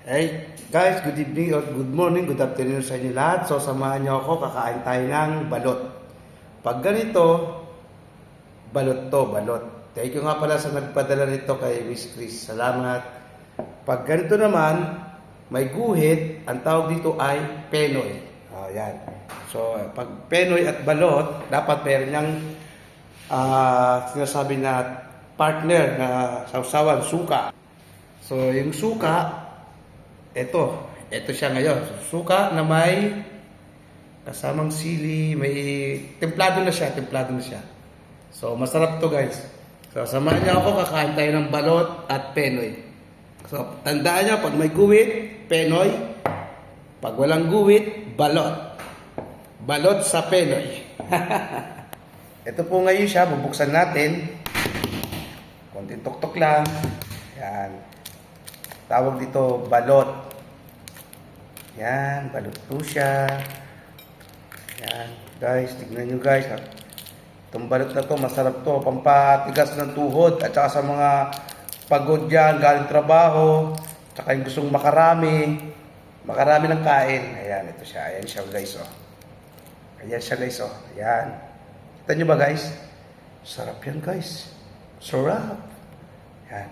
Hey guys, good evening or good morning, good afternoon sa inyo lahat. So samahan niyo ako, kakain tayo ng balot. Pag ganito, balot to, balot. Thank you nga pala sa nagpadala nito kay Miss Chris. Salamat. Pag ganito naman, may guhit, ang tawag dito ay penoy. Oh, yan. So, pag penoy at balot, dapat meron niyang ah, sinasabi na partner na sausawan, suka. So, yung suka, ito. Ito siya ngayon. Suka na may kasamang sili, may templado na siya, templado na siya. So, masarap to guys. So, samahan niyo ako, kakain tayo ng balot at penoy. So, tandaan niyo, pag may guwit, penoy. Pag walang guwit, balot. Balot sa penoy. Ito po ngayon siya, bubuksan natin. Konting tuktok lang. Yan. Tawag dito balot. Yan, balot po siya. Yan, guys, tignan nyo guys. Ha? Itong balot na to, masarap to. Pampatigas ng tuhod at saka sa mga pagod dyan, galing trabaho, tsaka yung gustong makarami, makarami ng kain. Ayan, ito siya. Ayan siya guys, oh. Ayan siya guys, oh. Ayan. Kita nyo ba guys? Sarap yan guys. Sarap. Yan.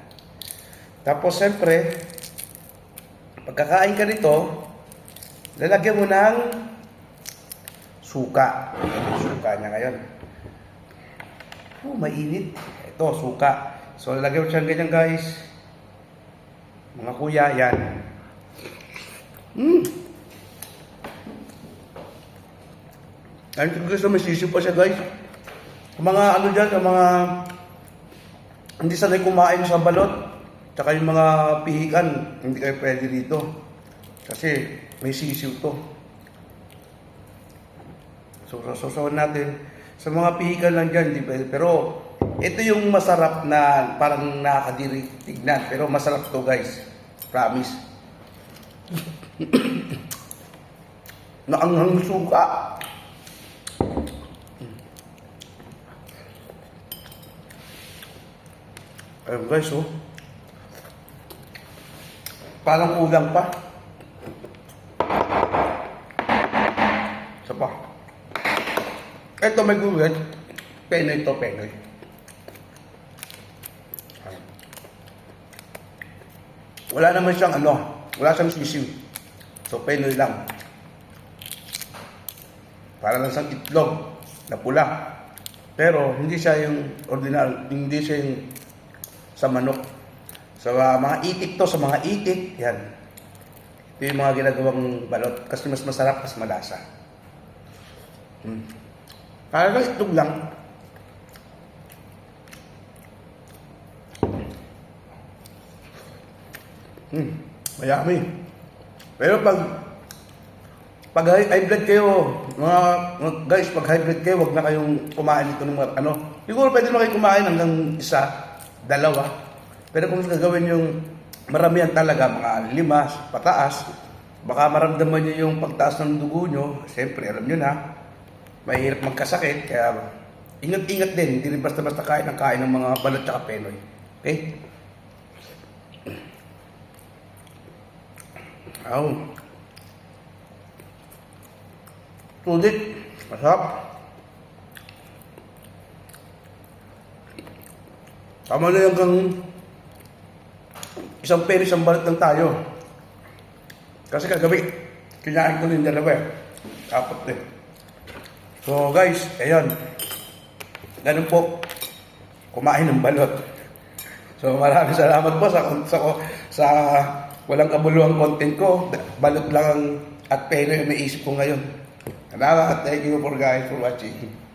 Tapos siyempre, pagkakain ka nito, lalagyan mo ng suka. Yung suka niya ngayon. Oh, mainit. Ito, suka. So, lalagyan mo siya ganyan guys. Mga kuya, yan. Mm. Ayun ko guys, may sisiw pa siya guys. Mga ano dyan, sa mga hindi sanay kumain sa balot, tsaka yung mga pihikan, hindi kayo pwede dito. Kasi may sisiw to. So, sasawan natin. Sa mga pihikan lang dyan, hindi pwede. Pero, ito yung masarap na parang nakakadiri tignan. Pero masarap to guys. Promise. Naanghang suka. Ayun guys, oh. Parang kulang pa. Isa pa. Ito may gulat. Penoy to, penoy. Wala naman siyang ano, wala siyang sisiw. So, penoy lang. Para lang siyang itlog na pula. Pero, hindi siya yung ordinal, hindi siya yung sa manok. Sa mga itik to, sa mga itik, yan. Ito yung mga ginagawang balot. Kasi mas masarap, mas malasa. Hmm. Kaya lang itlog lang. Hmm. Mayami. Pero pag pag high, blood kayo, mga, mga guys, pag high blood kayo, wag na kayong kumain ito ng ano. Siguro pwede naman kayo kumain hanggang isa, dalawa. Pero kung gagawin yung maramihan talaga, mga lima, pataas, baka maramdaman nyo yung pagtaas ng dugo nyo. Siyempre, alam nyo na, mahirap magkasakit. Kaya ingat-ingat din, hindi rin basta-basta kain ng kain ng mga balot at penoy. Okay? Aw. Tudit. Masarap. Tama na yung kang isang pera, isang balat lang tayo. Kasi kagabi, kinain ko yung dalawa eh. Apat eh. So guys, ayan. Ganun po. Kumain ng balot. So maraming salamat po sa, sa, sa walang kabuluhang content ko. Balot lang ang- at pera yung naisip ko ngayon. Salamat. Thank you for guys for watching.